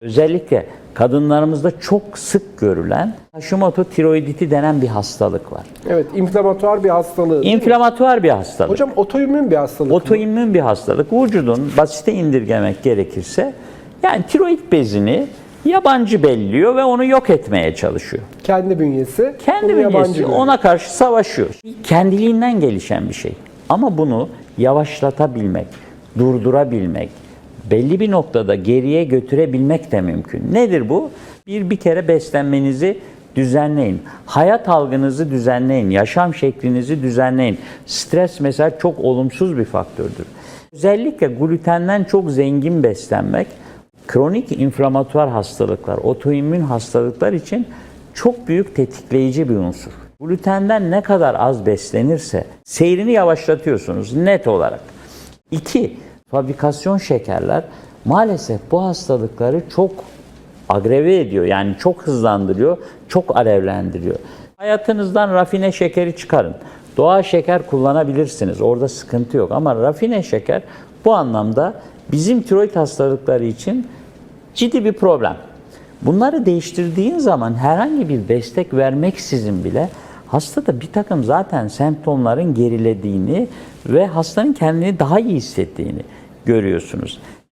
Özellikle kadınlarımızda çok sık görülen Hashimoto tiroiditi denen bir hastalık var. Evet, inflamatuar bir hastalığı. İnflamatuar bir hastalık. Hocam otoimmün bir hastalık. Otoimmün bir hastalık. Vücudun basite indirgemek gerekirse yani tiroid bezini yabancı belliyor ve onu yok etmeye çalışıyor. Kendi bünyesi. Kendi bünyesi görüyor. ona karşı savaşıyor. Kendiliğinden gelişen bir şey. Ama bunu yavaşlatabilmek, durdurabilmek, belli bir noktada geriye götürebilmek de mümkün. Nedir bu? Bir bir kere beslenmenizi düzenleyin. Hayat algınızı düzenleyin. Yaşam şeklinizi düzenleyin. Stres mesela çok olumsuz bir faktördür. Özellikle glutenden çok zengin beslenmek kronik inflamatuar hastalıklar, otoimmün hastalıklar için çok büyük tetikleyici bir unsur. Glutenden ne kadar az beslenirse seyrini yavaşlatıyorsunuz net olarak. İki, fabrikasyon şekerler maalesef bu hastalıkları çok agreve ediyor. Yani çok hızlandırıyor, çok alevlendiriyor. Hayatınızdan rafine şekeri çıkarın. Doğal şeker kullanabilirsiniz. Orada sıkıntı yok. Ama rafine şeker bu anlamda bizim tiroid hastalıkları için ciddi bir problem. Bunları değiştirdiğin zaman herhangi bir destek vermeksizin bile hastada bir takım zaten semptomların gerilediğini ve hastanın kendini daha iyi hissettiğini görüyorsunuz.